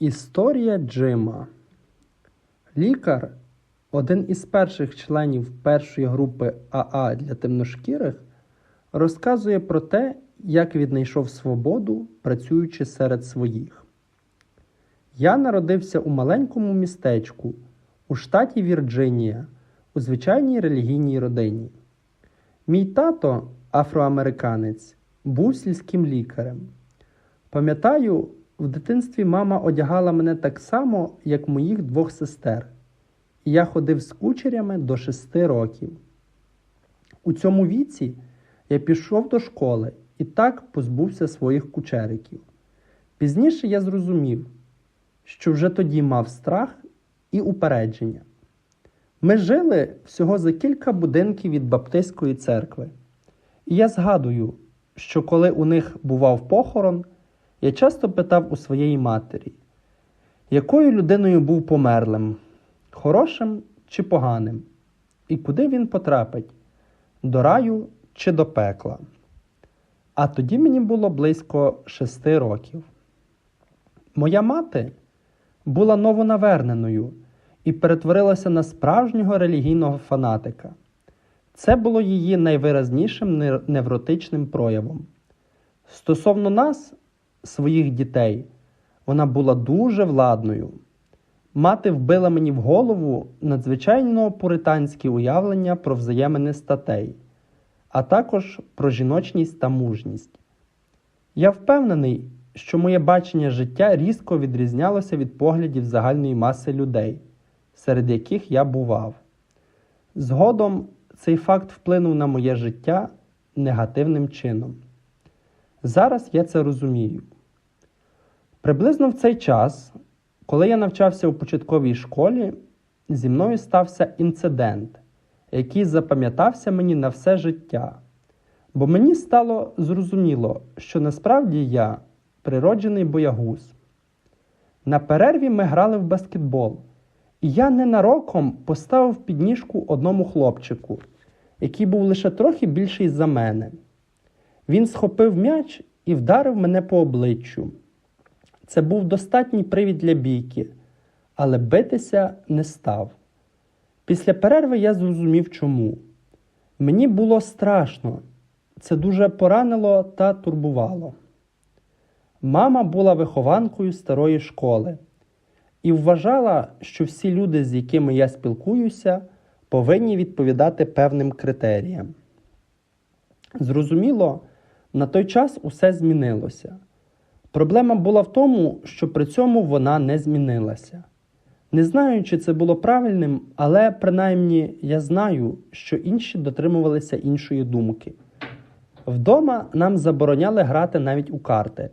Історія Джима. Лікар, один із перших членів першої групи АА для темношкірих, розказує про те, як віднайшов свободу, працюючи серед своїх. Я народився у маленькому містечку у штаті Вірджинія у звичайній релігійній родині. Мій тато, афроамериканець, був сільським лікарем. Пам'ятаю, в дитинстві мама одягала мене так само, як моїх двох сестер, і я ходив з кучерями до шести років. У цьому віці я пішов до школи і так позбувся своїх кучериків. Пізніше я зрозумів, що вже тоді мав страх і упередження. Ми жили всього за кілька будинків від Баптистської церкви, і я згадую, що коли у них бував похорон, я часто питав у своєї матері, якою людиною був померлим, хорошим чи поганим, і куди він потрапить до раю чи до пекла. А тоді мені було близько шести років. Моя мати була новонаверненою і перетворилася на справжнього релігійного фанатика. Це було її найвиразнішим невротичним проявом. Стосовно нас, своїх дітей, вона була дуже владною. Мати вбила мені в голову надзвичайно пуританські уявлення про взаємини статей, а також про жіночність та мужність. Я впевнений, що моє бачення життя різко відрізнялося від поглядів загальної маси людей, серед яких я бував. Згодом цей факт вплинув на моє життя негативним чином. Зараз я це розумію. Приблизно в цей час, коли я навчався у початковій школі, зі мною стався інцидент, який запам'ятався мені на все життя. Бо мені стало зрозуміло, що насправді я природжений боягуз. На перерві ми грали в баскетбол, і я ненароком поставив підніжку одному хлопчику, який був лише трохи більший за мене. Він схопив м'яч і вдарив мене по обличчю. Це був достатній привід для бійки, але битися не став. Після перерви я зрозумів чому. Мені було страшно, це дуже поранило та турбувало. Мама була вихованкою старої школи і вважала, що всі люди, з якими я спілкуюся, повинні відповідати певним критеріям. Зрозуміло, на той час усе змінилося. Проблема була в тому, що при цьому вона не змінилася. Не знаю, чи це було правильним, але принаймні я знаю, що інші дотримувалися іншої думки. Вдома нам забороняли грати навіть у карти.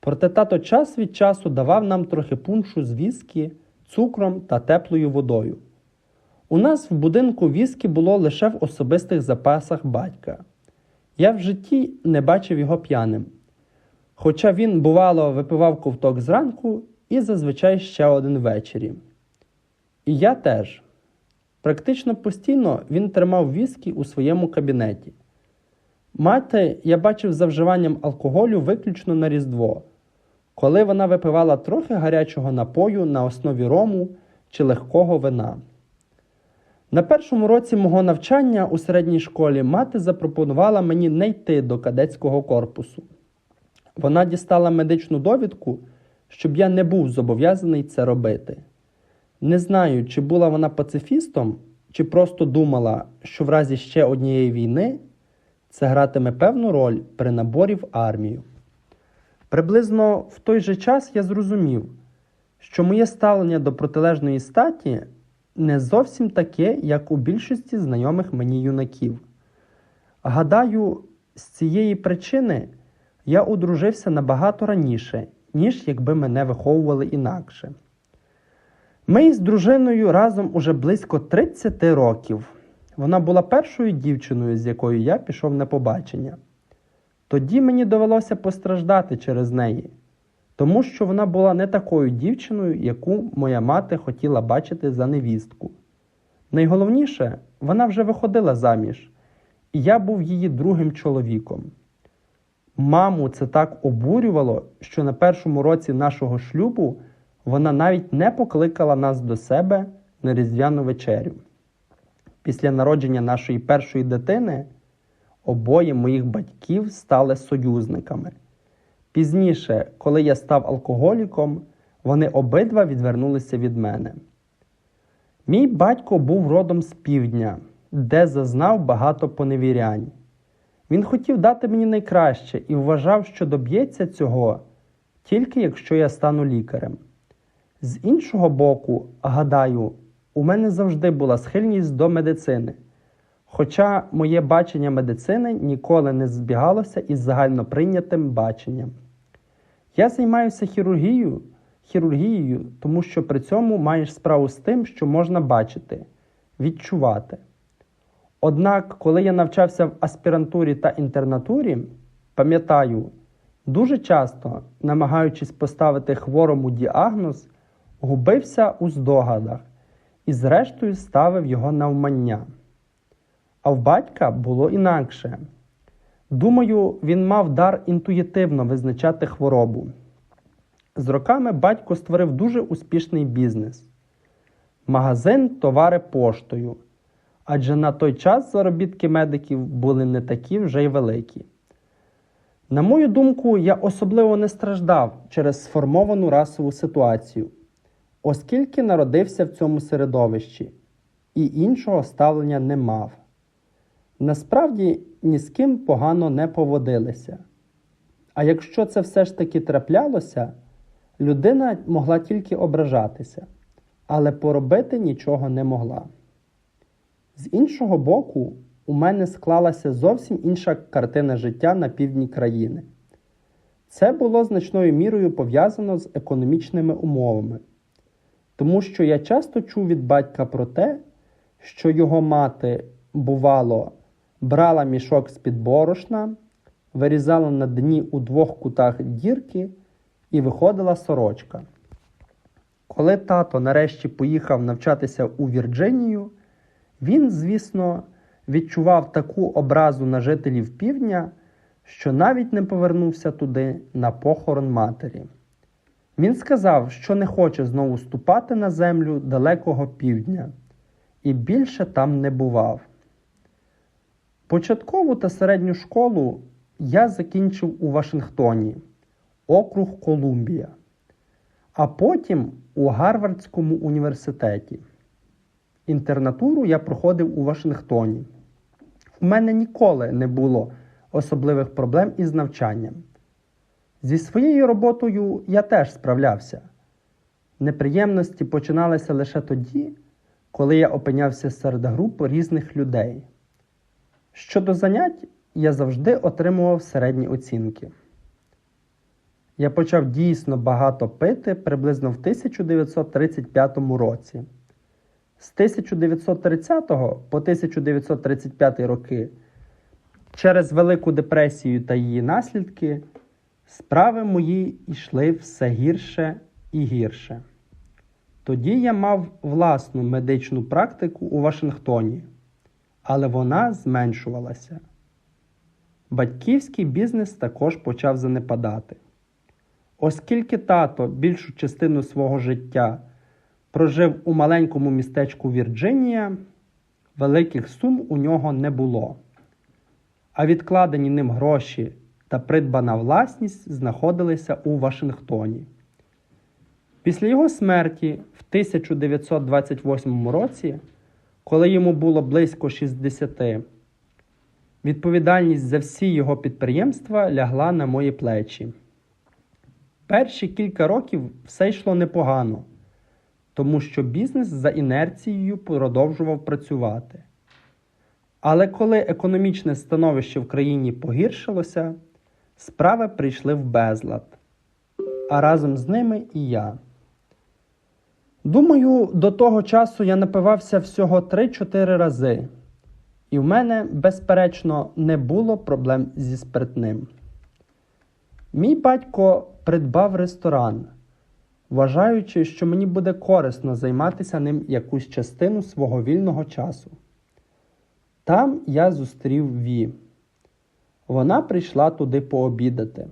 Проте тато час від часу давав нам трохи пуншу з віскі, цукром та теплою водою. У нас в будинку віскі було лише в особистих запасах батька. Я в житті не бачив його п'яним. Хоча він, бувало, випивав ковток зранку і зазвичай ще один ввечері. І я теж. Практично постійно він тримав віскі у своєму кабінеті. Мати я бачив за вживанням алкоголю виключно на Різдво, коли вона випивала трохи гарячого напою на основі рому чи легкого вина. На першому році мого навчання у середній школі мати запропонувала мені не йти до кадетського корпусу. Вона дістала медичну довідку, щоб я не був зобов'язаний це робити. Не знаю, чи була вона пацифістом, чи просто думала, що в разі ще однієї війни це гратиме певну роль при наборі в армію. Приблизно в той же час я зрозумів, що моє ставлення до протилежної статі не зовсім таке, як у більшості знайомих мені юнаків. Гадаю, з цієї причини я одружився набагато раніше, ніж якби мене виховували інакше. Ми із дружиною разом уже близько 30 років. Вона була першою дівчиною, з якою я пішов на побачення. Тоді мені довелося постраждати через неї, тому що вона була не такою дівчиною, яку моя мати хотіла бачити за невістку. Найголовніше, вона вже виходила заміж, і я був її другим чоловіком. Маму це так обурювало, що на першому році нашого шлюбу Вона навіть не покликала нас до себе на різдвяну вечерю. Після народження нашої першої дитини обоє моїх батьків стали союзниками. Пізніше, коли я став алкоголіком, вони обидва відвернулися від мене. Мій батько був родом з півдня, де зазнав багато поневірянь. Він хотів дати мені найкраще і вважав, що доб'ється цього тільки якщо я стану лікарем. З іншого боку, гадаю, у мене завжди була схильність до медицини, хоча моє бачення медицини ніколи не збігалося із загальноприйнятим баченням. Я займаюся хірургією, хірургією, тому що при цьому маєш справу з тим, що можна бачити, відчувати. Однак, коли я навчався в аспірантурі та інтернатурі, пам'ятаю, дуже часто, намагаючись поставити хворому діагноз, губився у здогадах і, зрештою, ставив його навмання. А в батька було інакше. Думаю, він мав дар інтуїтивно визначати хворобу. З роками батько створив дуже успішний бізнес. Магазин товари поштою. Адже на той час заробітки медиків були не такі вже й великі. На мою думку, я особливо не страждав через сформовану расову ситуацію, оскільки народився в цьому середовищі і іншого ставлення не мав. Насправді ні з ким погано не поводилися. А якщо це все ж таки траплялося, людина могла тільки ображатися, але поробити нічого не могла. З іншого боку, у мене склалася зовсім інша картина життя на півдні країни. Це було значною мірою пов'язано з економічними умовами, тому що я часто чув від батька про те, що його мати, бувало, брала мішок з-під борошна, вирізала на дні у двох кутах дірки і виходила сорочка. Коли тато нарешті поїхав навчатися у Вірджинію, він, звісно, відчував таку образу на жителів півдня, що навіть не повернувся туди на похорон матері. Він сказав, що не хоче знову ступати на землю далекого півдня, і більше там не бував. Початкову та середню школу я закінчив у Вашингтоні, округ Колумбія, а потім у Гарвардському університеті. Інтернатуру я проходив у Вашингтоні. У мене ніколи не було особливих проблем із навчанням. Зі своєю роботою я теж справлявся. Неприємності починалися лише тоді, коли я опинявся серед груп різних людей. Щодо занять, я завжди отримував середні оцінки. Я почав дійсно багато пити приблизно в 1935 році. З 1930 по 1935 роки через Велику депресію та її наслідки справи мої йшли все гірше і гірше. Тоді я мав власну медичну практику у Вашингтоні, але вона зменшувалася. Батьківський бізнес також почав занепадати. Оскільки тато більшу частину свого життя прожив у маленькому містечку Вірджинія, великих сум у нього не було, а відкладені ним гроші та придбана власність знаходилися у Вашингтоні. Після його смерті в 1928 році, коли йому було близько 60, відповідальність за всі його підприємства лягла на мої плечі. Перші кілька років все йшло непогано тому що бізнес за інерцією продовжував працювати. Але коли економічне становище в країні погіршилося, справи прийшли в безлад, а разом з ними і я. Думаю, до того часу я напивався всього 3-4 рази, і в мене, безперечно, не було проблем зі спиртним. Мій батько придбав ресторан вважаючи, що мені буде корисно займатися ним якусь частину свого вільного часу. Там я зустрів Ві. Вона прийшла туди пообідати.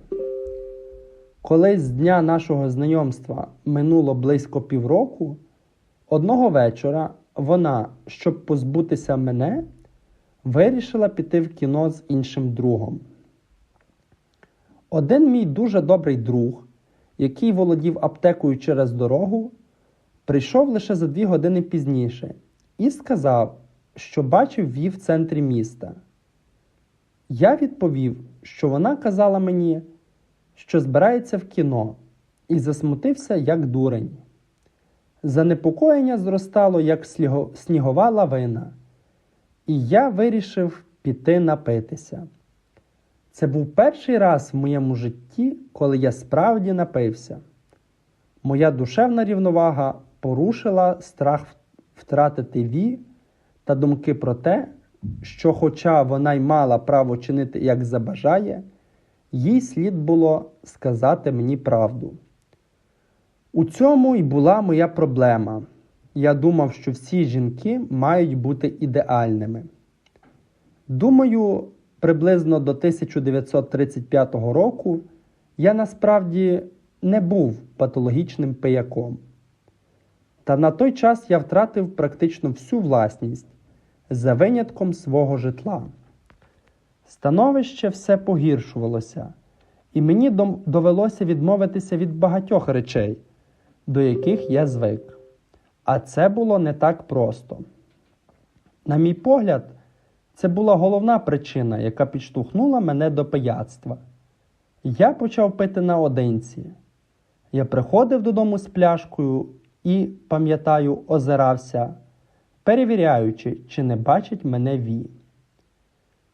Коли з дня нашого знайомства минуло близько півроку, одного вечора вона, щоб позбутися мене, вирішила піти в кіно з іншим другом. Один мій дуже добрий друг, який володів аптекою через дорогу, прийшов лише за дві години пізніше і сказав, що бачив її в центрі міста. Я відповів, що вона казала мені, що збирається в кіно, і засмутився, як дурень. Занепокоєння зростало, як снігова лавина, і я вирішив піти напитися. Це був перший раз в моєму житті, коли я справді напився. Моя душевна рівновага порушила страх втратити ві та думки про те, що, хоча вона й мала право чинити як забажає, їй слід було сказати мені правду. У цьому й була моя проблема. Я думав, що всі жінки мають бути ідеальними. Думаю, приблизно до 1935 року я насправді не був патологічним пияком. Та на той час я втратив практично всю власність за винятком свого житла. Становище все погіршувалося, і мені довелося відмовитися від багатьох речей, до яких я звик. А це було не так просто. На мій погляд, це була головна причина, яка підштовхнула мене до пияцтва. Я почав пити наодинці. Я приходив додому з пляшкою і, пам'ятаю, озирався, перевіряючи, чи не бачить мене Ві.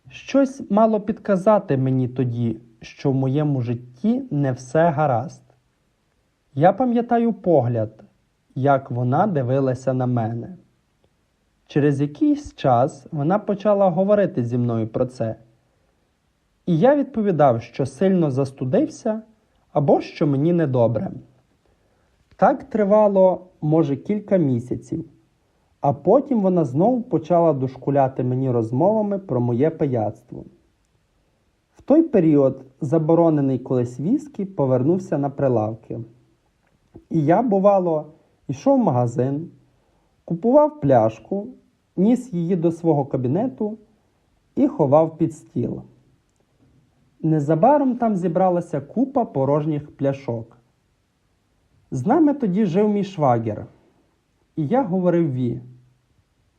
Щось мало підказати мені тоді, що в моєму житті не все гаразд. Я пам'ятаю погляд, як вона дивилася на мене. Через якийсь час вона почала говорити зі мною про це. І я відповідав, що сильно застудився або що мені недобре. Так тривало, може, кілька місяців, а потім вона знову почала дошкуляти мені розмовами про моє пияцтво. В той період заборонений колись віскі повернувся на прилавки. І я, бувало, йшов в магазин, купував пляшку, ніс її до свого кабінету і ховав під стіл. Незабаром там зібралася купа порожніх пляшок. З нами тоді жив мій швагер, і я говорив Ві.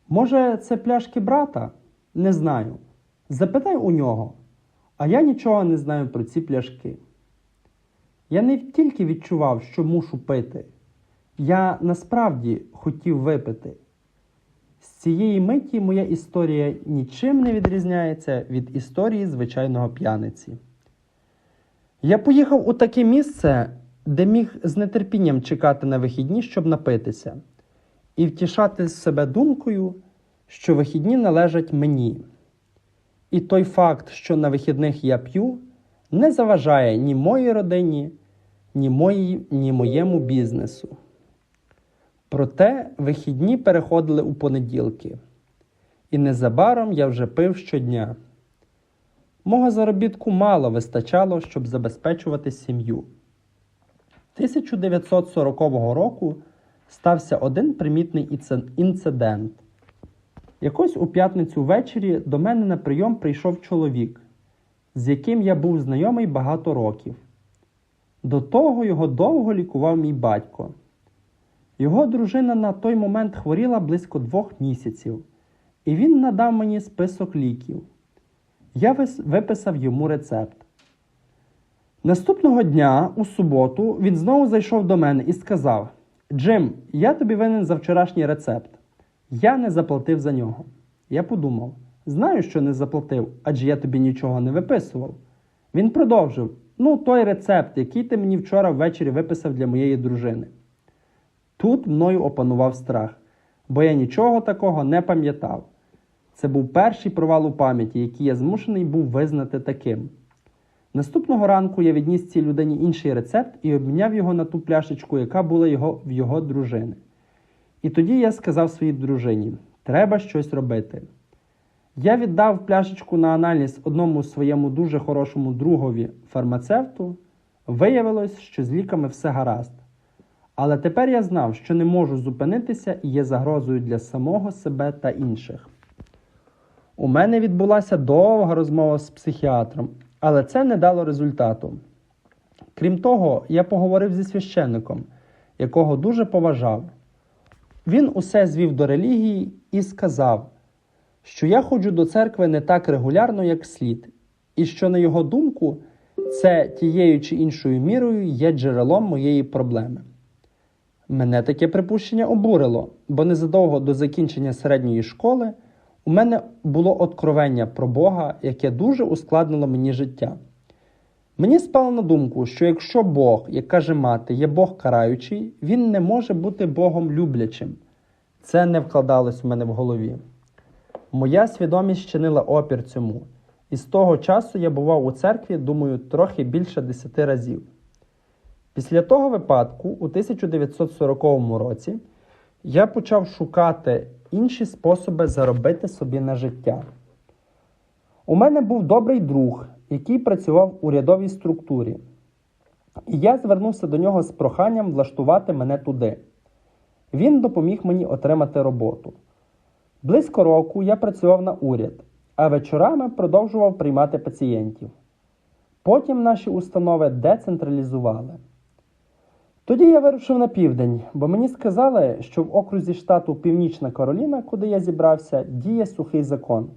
Може, це пляшки брата? Не знаю. Запитай у нього, а я нічого не знаю про ці пляшки. Я не тільки відчував, що мушу пити, я насправді хотів випити. З цієї миті моя історія нічим не відрізняється від історії звичайного п'яниці. Я поїхав у таке місце, де міг з нетерпінням чекати на вихідні, щоб напитися, і втішати себе думкою, що вихідні належать мені. І той факт, що на вихідних я п'ю, не заважає ні моїй родині, ні, моїй, ні моєму бізнесу. Проте вихідні переходили у понеділки, і незабаром я вже пив щодня. Мого заробітку мало вистачало, щоб забезпечувати сім'ю. 1940 року стався один примітний інцидент. Якось у п'ятницю ввечері до мене на прийом прийшов чоловік, з яким я був знайомий багато років. До того його довго лікував мій батько. Його дружина на той момент хворіла близько двох місяців, і він надав мені список ліків. Я виписав йому рецепт. Наступного дня, у суботу, він знову зайшов до мене і сказав: Джим, я тобі винен за вчорашній рецепт. Я не заплатив за нього. Я подумав: знаю, що не заплатив, адже я тобі нічого не виписував. Він продовжив: Ну, той рецепт, який ти мені вчора ввечері виписав для моєї дружини. Тут мною опанував страх, бо я нічого такого не пам'ятав. Це був перший провал у пам'яті, який я змушений був визнати таким. Наступного ранку я відніс цій людині інший рецепт і обміняв його на ту пляшечку, яка була його, в його дружини. І тоді я сказав своїй дружині: треба щось робити. Я віддав пляшечку на аналіз одному своєму дуже хорошому другові фармацевту, Виявилось, що з ліками все гаразд. Але тепер я знав, що не можу зупинитися і є загрозою для самого себе та інших. У мене відбулася довга розмова з психіатром, але це не дало результату. Крім того, я поговорив зі священником, якого дуже поважав. Він усе звів до релігії і сказав, що я ходжу до церкви не так регулярно, як слід, і що, на його думку, це тією чи іншою мірою є джерелом моєї проблеми. Мене таке припущення обурило, бо незадовго до закінчення середньої школи у мене було откровення про Бога, яке дуже ускладнило мені життя. Мені спало на думку, що якщо Бог, як каже мати, є Бог караючий, він не може бути Богом люблячим. Це не вкладалось в мене в голові. Моя свідомість чинила опір цьому, і з того часу я бував у церкві, думаю, трохи більше десяти разів. Після того випадку, у 1940 році, я почав шукати інші способи заробити собі на життя. У мене був добрий друг, який працював у урядовій структурі, і я звернувся до нього з проханням влаштувати мене туди. Він допоміг мені отримати роботу. Близько року я працював на уряд, а вечорами продовжував приймати пацієнтів. Потім наші установи децентралізували. Тоді я вирушив на південь, бо мені сказали, що в окрузі штату Північна Кароліна, куди я зібрався, діє сухий закон.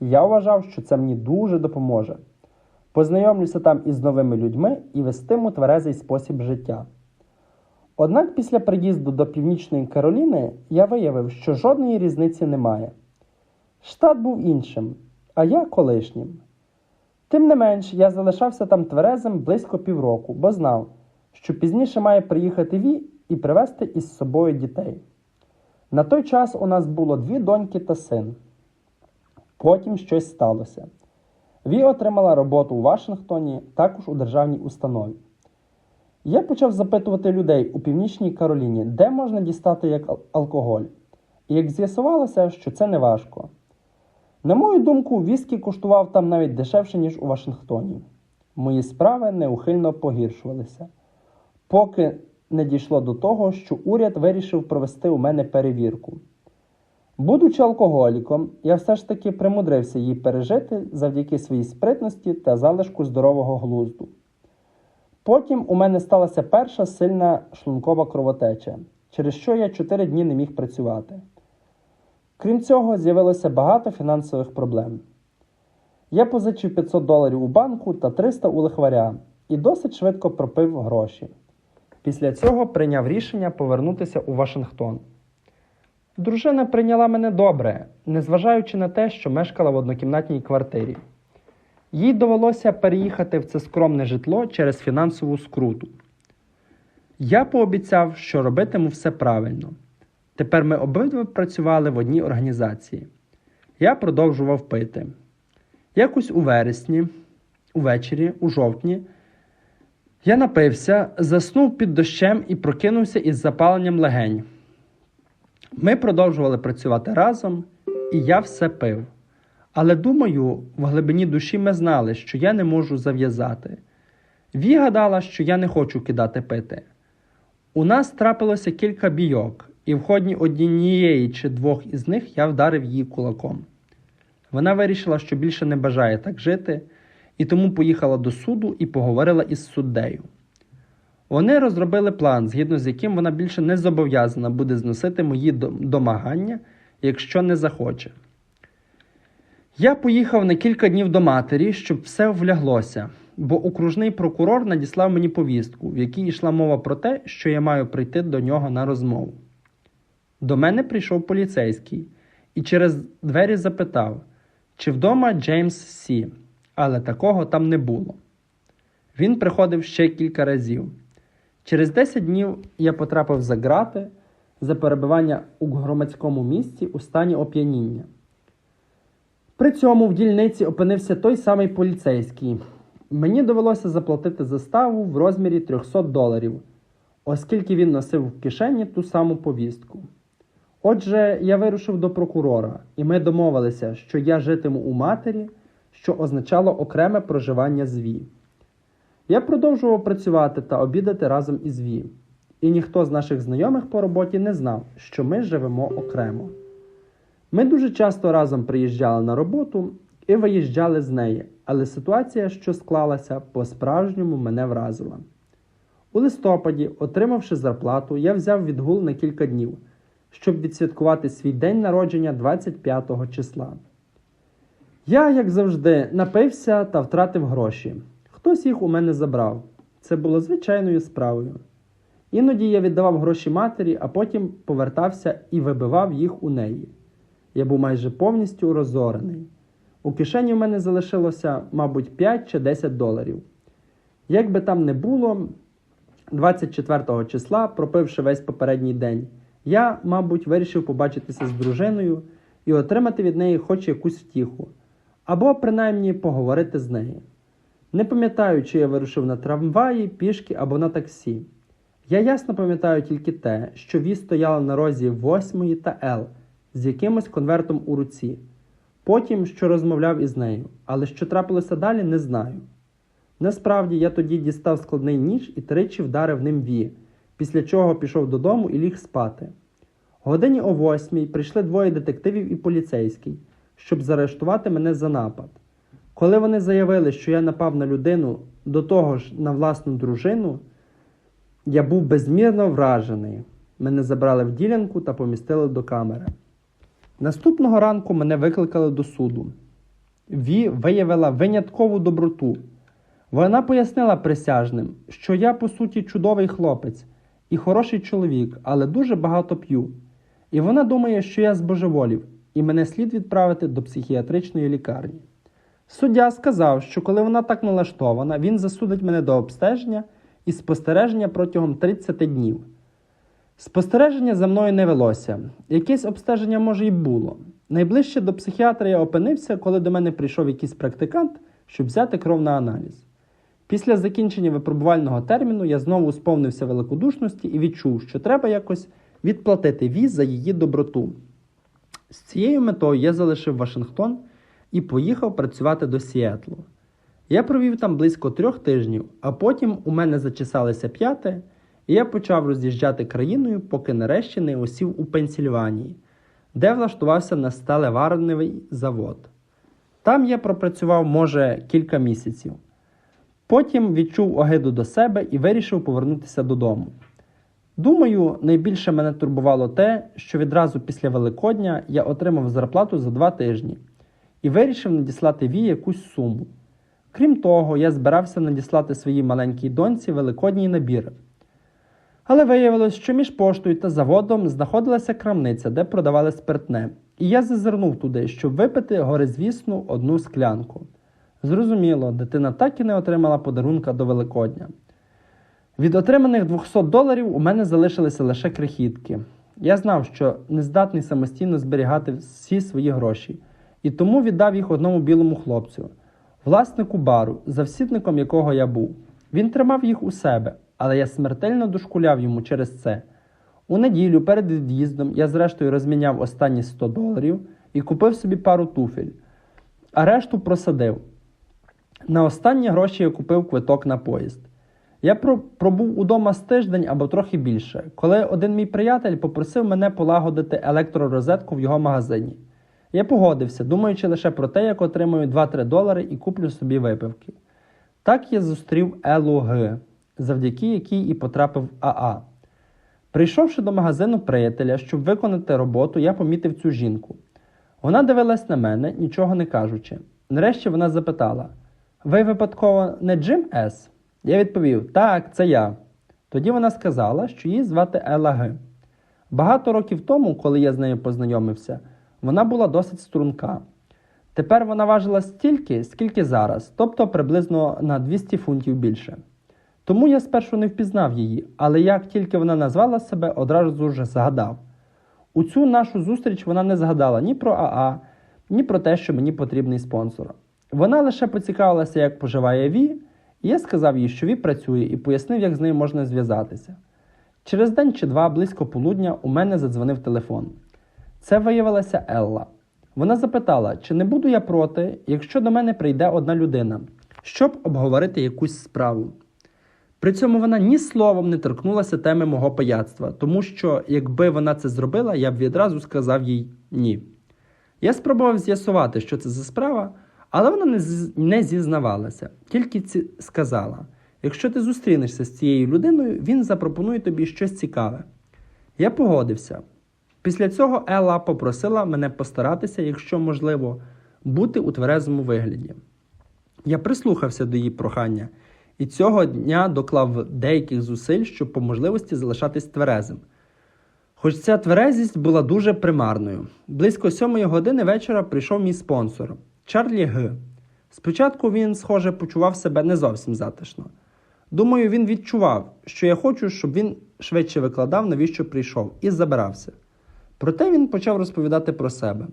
Я вважав, що це мені дуже допоможе. Познайомлюся там із новими людьми і вестиму тверезий спосіб життя. Однак після приїзду до Північної Кароліни я виявив, що жодної різниці немає. Штат був іншим, а я колишнім. Тим не менш, я залишався там тверезим близько півроку, бо знав, що пізніше має приїхати Ві і привезти із собою дітей. На той час у нас було дві доньки та син. Потім щось сталося. Ві отримала роботу у Вашингтоні, також у державній установі. Я почав запитувати людей у Північній Кароліні, де можна дістати як алкоголь. І як з'ясувалося, що це не важко. На мою думку, віскі коштував там навіть дешевше, ніж у Вашингтоні. Мої справи неухильно погіршувалися, поки не дійшло до того, що уряд вирішив провести у мене перевірку. Будучи алкоголіком, я все ж таки примудрився її пережити завдяки своїй спритності та залишку здорового глузду. Потім у мене сталася перша сильна шлункова кровотеча, через що я 4 дні не міг працювати. Крім цього, з'явилося багато фінансових проблем. Я позичив 500 доларів у банку та 300 у лихваря і досить швидко пропив гроші. Після цього прийняв рішення повернутися у Вашингтон. Дружина прийняла мене добре, незважаючи на те, що мешкала в однокімнатній квартирі. Їй довелося переїхати в це скромне житло через фінансову скруту. Я пообіцяв, що робитиму все правильно. Тепер ми обидва працювали в одній організації. Я продовжував пити. Якось у вересні, увечері, у жовтні, я напився, заснув під дощем і прокинувся із запаленням легень. Ми продовжували працювати разом, і я все пив. Але думаю, в глибині душі ми знали, що я не можу зав'язати. Ві гадала, що я не хочу кидати пити. У нас трапилося кілька бійок, і в ході однієї чи двох із них я вдарив її кулаком. Вона вирішила, що більше не бажає так жити, і тому поїхала до суду і поговорила із суддею. Вони розробили план, згідно з яким вона більше не зобов'язана буде зносити мої домагання, якщо не захоче. Я поїхав на кілька днів до матері, щоб все вляглося, бо окружний прокурор надіслав мені повістку, в якій йшла мова про те, що я маю прийти до нього на розмову. До мене прийшов поліцейський і через двері запитав, чи вдома Джеймс Сі, але такого там не було. Він приходив ще кілька разів. Через 10 днів я потрапив за ґрати за перебування у громадському місці у стані оп'яніння. При цьому в дільниці опинився той самий поліцейський. Мені довелося заплатити заставу в розмірі 300 доларів, оскільки він носив в кишені ту саму повістку. Отже, я вирушив до прокурора, і ми домовилися, що я житиму у матері, що означало окреме проживання з ВІ. Я продовжував працювати та обідати разом із Ві. І ніхто з наших знайомих по роботі не знав, що ми живемо окремо. Ми дуже часто разом приїжджали на роботу і виїжджали з неї, але ситуація, що склалася, по-справжньому мене вразила. У листопаді, отримавши зарплату, я взяв відгул на кілька днів, щоб відсвяткувати свій день народження 25 числа. Я, як завжди, напився та втратив гроші. Хтось їх у мене забрав. Це було звичайною справою. Іноді я віддавав гроші матері, а потім повертався і вибивав їх у неї. Я був майже повністю розорений. У кишені в мене залишилося, мабуть, 5 чи 10 доларів. Як би там не було, 24 числа, пропивши весь попередній день, я, мабуть, вирішив побачитися з дружиною і отримати від неї хоч якусь втіху, або принаймні поговорити з нею. Не пам'ятаю, чи я вирушив на трамваї, пішки або на таксі. Я ясно пам'ятаю тільки те, що Ві стояла на розі 8 та Л з якимось конвертом у руці. Потім, що розмовляв із нею, але що трапилося далі, не знаю. Насправді я тоді дістав складний ніж і тричі вдарив ним Ві, після чого пішов додому і ліг спати. Годині о восьмій прийшли двоє детективів і поліцейський, щоб заарештувати мене за напад. Коли вони заявили, що я напав на людину, до того ж на власну дружину, я був безмірно вражений. Мене забрали в ділянку та помістили до камери. Наступного ранку мене викликали до суду. Ві виявила виняткову доброту. Вона пояснила присяжним, що я, по суті, чудовий хлопець і хороший чоловік, але дуже багато п'ю. І вона думає, що я збожеволів, і мене слід відправити до психіатричної лікарні. Суддя сказав, що коли вона так налаштована, він засудить мене до обстеження і спостереження протягом 30 днів. Спостереження за мною не велося. Якесь обстеження, може, й було. Найближче до психіатра я опинився, коли до мене прийшов якийсь практикант, щоб взяти кров на аналіз. Після закінчення випробувального терміну я знову сповнився великодушності і відчув, що треба якось відплатити віз за її доброту. З цією метою я залишив Вашингтон і поїхав працювати до Сіетлу. Я провів там близько трьох тижнів, а потім у мене зачесалися п'яти, і я почав роз'їжджати країною, поки нарешті не осів у Пенсільванії, де влаштувався на сталеварневий завод. Там я пропрацював, може, кілька місяців. Потім відчув огиду до себе і вирішив повернутися додому. Думаю, найбільше мене турбувало те, що відразу після Великодня я отримав зарплату за два тижні і вирішив надіслати Ві якусь суму. Крім того, я збирався надіслати своїй маленькій доньці великодній набір. Але виявилось, що між поштою та заводом знаходилася крамниця, де продавали спиртне, і я зазирнув туди, щоб випити горизвісну одну склянку. Зрозуміло, дитина так і не отримала подарунка до Великодня. Від отриманих 200 доларів у мене залишилися лише крихітки. Я знав, що не здатний самостійно зберігати всі свої гроші, і тому віддав їх одному білому хлопцю, власнику бару, завсідником якого я був. Він тримав їх у себе, але я смертельно дошкуляв йому через це. У неділю перед від'їздом я зрештою розміняв останні 100 доларів і купив собі пару туфель, а решту просадив. На останні гроші я купив квиток на поїзд. Я пробув удома з тиждень або трохи більше, коли один мій приятель попросив мене полагодити електророзетку в його магазині. Я погодився, думаючи лише про те, як отримаю 2-3 долари і куплю собі випивки. Так я зустрів Елу Г, завдяки якій і потрапив АА. Прийшовши до магазину приятеля, щоб виконати роботу, я помітив цю жінку. Вона дивилась на мене, нічого не кажучи. Нарешті вона запитала: Ви випадково не Джим С? Я відповів: Так, це я. Тоді вона сказала, що її звати Ела Г. Багато років тому, коли я з нею познайомився, вона була досить струнка. Тепер вона важила стільки, скільки зараз, тобто приблизно на 200 фунтів більше. Тому я спершу не впізнав її, але як тільки вона назвала себе, одразу ж згадав. У цю нашу зустріч вона не згадала ні про АА, ні про те, що мені потрібний спонсор. Вона лише поцікавилася, як поживає Ві, я сказав їй, що Ві працює, і пояснив, як з нею можна зв'язатися. Через день чи два, близько полудня, у мене задзвонив телефон. Це виявилася Елла. Вона запитала, чи не буду я проти, якщо до мене прийде одна людина, щоб обговорити якусь справу. При цьому вона ні словом не торкнулася теми мого пияцтва, тому що, якби вона це зробила, я б відразу сказав їй ні. Я спробував з'ясувати, що це за справа, але вона не, зізнавалася, тільки ці... сказала: якщо ти зустрінешся з цією людиною, він запропонує тобі щось цікаве. Я погодився. Після цього Елла попросила мене постаратися, якщо можливо, бути у тверезому вигляді. Я прислухався до її прохання і цього дня доклав деяких зусиль, щоб по можливості залишатись тверезим. Хоч ця тверезість була дуже примарною. Близько сьомої години вечора прийшов мій спонсор Чарлі Г. Спочатку він, схоже, почував себе не зовсім затишно. Думаю, він відчував, що я хочу, щоб він швидше викладав, навіщо прийшов, і забирався. Проте він почав розповідати про себе.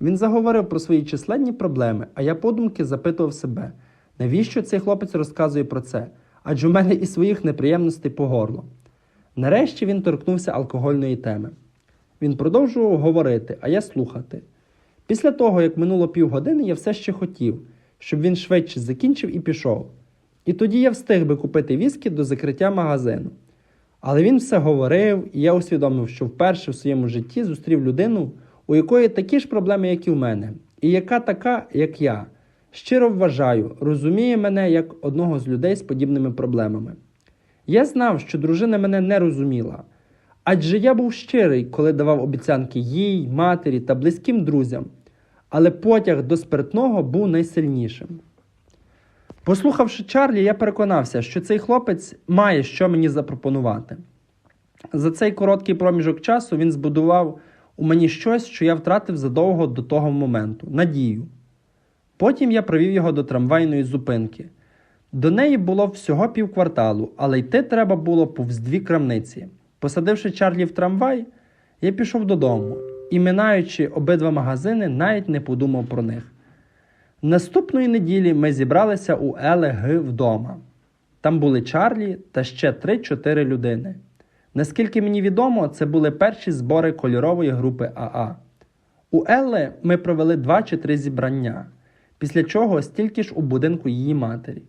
Він заговорив про свої численні проблеми, а я подумки запитував себе, навіщо цей хлопець розказує про це, адже у мене і своїх неприємностей по горло. Нарешті він торкнувся алкогольної теми. Він продовжував говорити, а я слухати. Після того, як минуло півгодини, я все ще хотів, щоб він швидше закінчив і пішов. І тоді я встиг би купити віскі до закриття магазину. Але він все говорив, і я усвідомив, що вперше в своєму житті зустрів людину, у якої такі ж проблеми, як і в мене, і яка така, як я. Щиро вважаю, розуміє мене як одного з людей з подібними проблемами. Я знав, що дружина мене не розуміла, адже я був щирий, коли давав обіцянки їй, матері та близьким друзям, але потяг до спиртного був найсильнішим. Послухавши Чарлі, я переконався, що цей хлопець має що мені запропонувати. За цей короткий проміжок часу він збудував у мені щось, що я втратив задовго до того моменту надію. Потім я провів його до трамвайної зупинки. До неї було всього півкварталу, але йти треба було повз дві крамниці. Посадивши Чарлі в трамвай, я пішов додому і, минаючи обидва магазини, навіть не подумав про них. Наступної неділі ми зібралися у ЛГ вдома. Там були Чарлі та ще 3-4 людини. Наскільки мені відомо, це були перші збори кольорової групи АА. У Елли ми провели два чи три зібрання, після чого стільки ж у будинку її матері.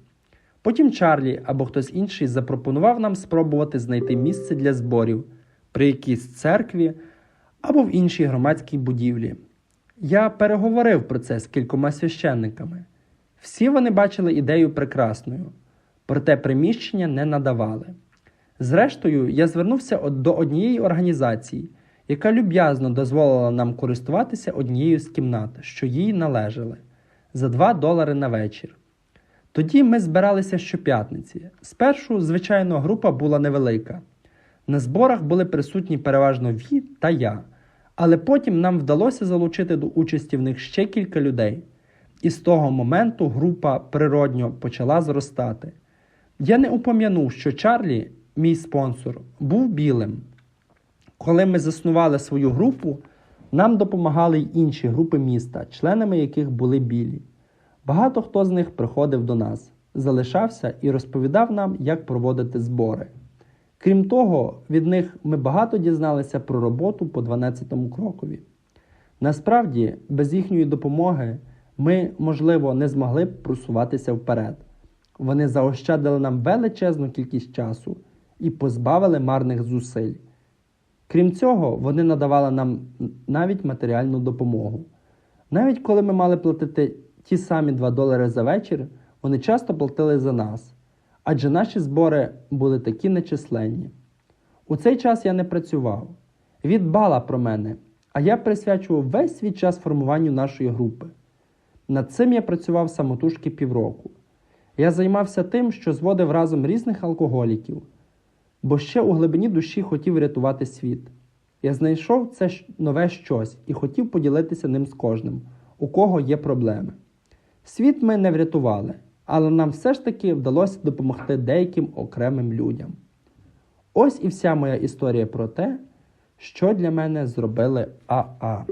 Потім Чарлі або хтось інший запропонував нам спробувати знайти місце для зборів при якійсь церкві або в іншій громадській будівлі. Я переговорив про це з кількома священниками. Всі вони бачили ідею прекрасною, проте приміщення не надавали. Зрештою, я звернувся до однієї організації, яка люб'язно дозволила нам користуватися однією з кімнат, що їй належали, за 2 долари на вечір. Тоді ми збиралися щоп'ятниці. Спершу, звичайно, група була невелика. На зборах були присутні переважно Ві та я, але потім нам вдалося залучити до участі в них ще кілька людей. І з того моменту група природньо почала зростати. Я не упом'янув, що Чарлі, мій спонсор, був білим. Коли ми заснували свою групу, нам допомагали й інші групи міста, членами яких були білі. Багато хто з них приходив до нас, залишався і розповідав нам, як проводити збори. Крім того, від них ми багато дізналися про роботу по 12-му крокові. Насправді, без їхньої допомоги ми, можливо, не змогли б просуватися вперед. Вони заощадили нам величезну кількість часу і позбавили марних зусиль. Крім цього, вони надавали нам навіть матеріальну допомогу. Навіть коли ми мали платити ті самі 2 долари за вечір, вони часто платили за нас, адже наші збори були такі нечисленні. У цей час я не працював. Від дбала про мене, а я присвячував весь свій час формуванню нашої групи. Над цим я працював самотужки півроку. Я займався тим, що зводив разом різних алкоголіків, бо ще у глибині душі хотів рятувати світ. Я знайшов це нове щось і хотів поділитися ним з кожним, у кого є проблеми. Світ ми не врятували, але нам все ж таки вдалося допомогти деяким окремим людям. Ось і вся моя історія про те, що для мене зробили АА.